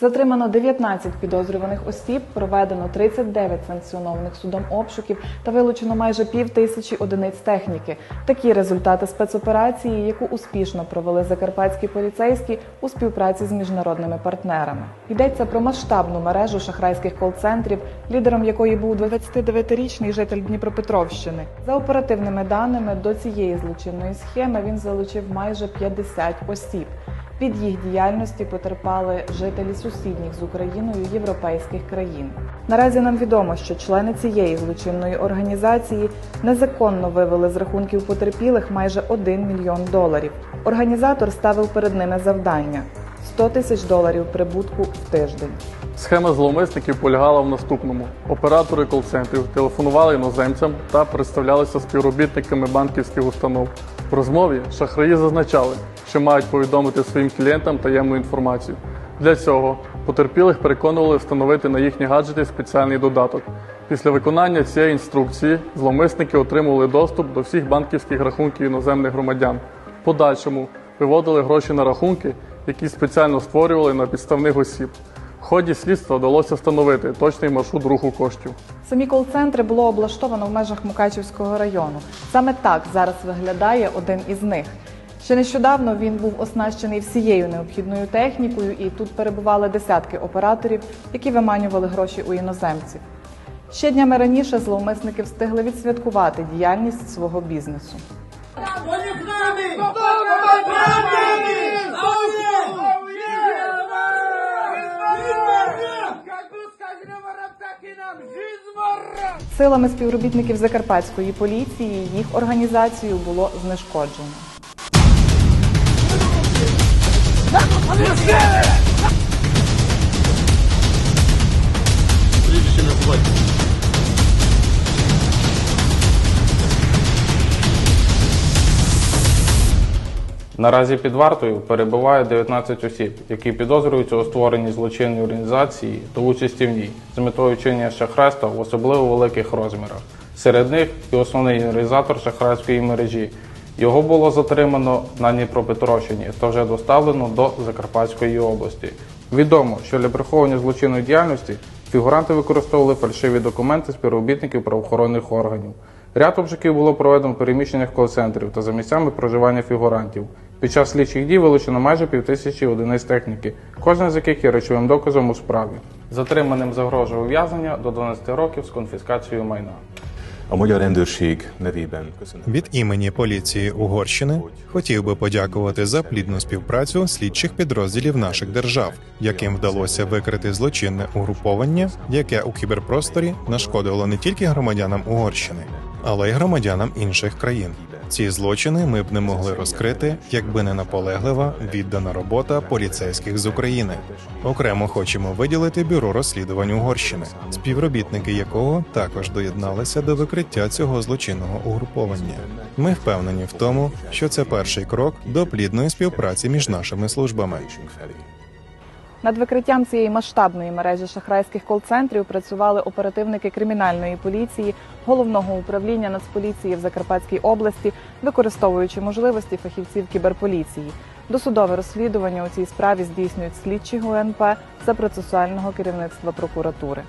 Затримано 19 підозрюваних осіб, проведено 39 санкціонованих судом обшуків та вилучено майже пів тисячі одиниць техніки. Такі результати спецоперації, яку успішно провели закарпатські поліцейські у співпраці з міжнародними партнерами. Йдеться про масштабну мережу шахрайських кол-центрів, лідером якої був 29-річний житель Дніпропетровщини. За оперативними даними до цієї злочинної схеми він залучив майже 50 осіб. Від їх діяльності потерпали жителі сусідніх з Україною європейських країн. Наразі нам відомо, що члени цієї злочинної організації незаконно вивели з рахунків потерпілих майже 1 мільйон доларів. Організатор ставив перед ними завдання 100 тисяч доларів прибутку в тиждень. Схема зловмисників полягала в наступному: оператори кол-центрів телефонували іноземцям та представлялися співробітниками банківських установ. В розмові шахраї зазначали, що мають повідомити своїм клієнтам таємну інформацію. Для цього потерпілих переконували встановити на їхні гаджети спеціальний додаток. Після виконання цієї інструкції зловмисники отримували доступ до всіх банківських рахунків іноземних громадян. Подальшому виводили гроші на рахунки, які спеціально створювали на підставних осіб. В ході слідства вдалося встановити точний маршрут руху коштів. Самі кол-центри було облаштовано в межах Мукачівського району. Саме так зараз виглядає один із них. Ще нещодавно він був оснащений всією необхідною технікою, і тут перебували десятки операторів, які виманювали гроші у іноземців. Ще днями раніше зловмисники встигли відсвяткувати діяльність свого бізнесу. Силами співробітників Закарпатської поліції їх організацію було знешкоджено. Наразі під вартою перебуває 19 осіб, які підозрюються у створенні злочинної організації та участі в ній з метою чинення шахрайства в особливо великих розмірах. Серед них і основний організатор шахрайської мережі. Його було затримано на Дніпропетровщині та вже доставлено до Закарпатської області. Відомо, що для приховування злочинної діяльності фігуранти використовували фальшиві документи співробітників правоохоронних органів. Ряд обшуків було проведено в переміщеннях кол-центрів та за місцями проживання фігурантів. Під час слідчих дій вилучено майже півтисячі одиниць техніки, кожна з яких є речовим доказом у справі. Затриманим загрожує ув'язнення до 12 років з конфіскацією майна. A magyar. Від імені поліції Угорщини хотів би подякувати за плідну співпрацю слідчих підрозділів наших держав, яким вдалося викрити злочинне угруповання, яке у кіберпросторі нашкодило не тільки громадянам Угорщини, але й громадянам інших країн. Ці злочини ми б не могли розкрити, якби не наполеглива віддана робота поліцейських з України. Окремо хочемо виділити бюро розслідувань Угорщини, співробітники якого також доєдналися до викриття цього злочинного угруповання. Ми впевнені в тому, що це перший крок до плідної співпраці між нашими службами. Над викриттям цієї масштабної мережі шахрайських кол-центрів працювали оперативники кримінальної поліції головного управління Нацполіції в Закарпатській області, використовуючи можливості фахівців кіберполіції. Досудове розслідування у цій справі здійснюють слідчі ГУНП за процесуального керівництва прокуратури.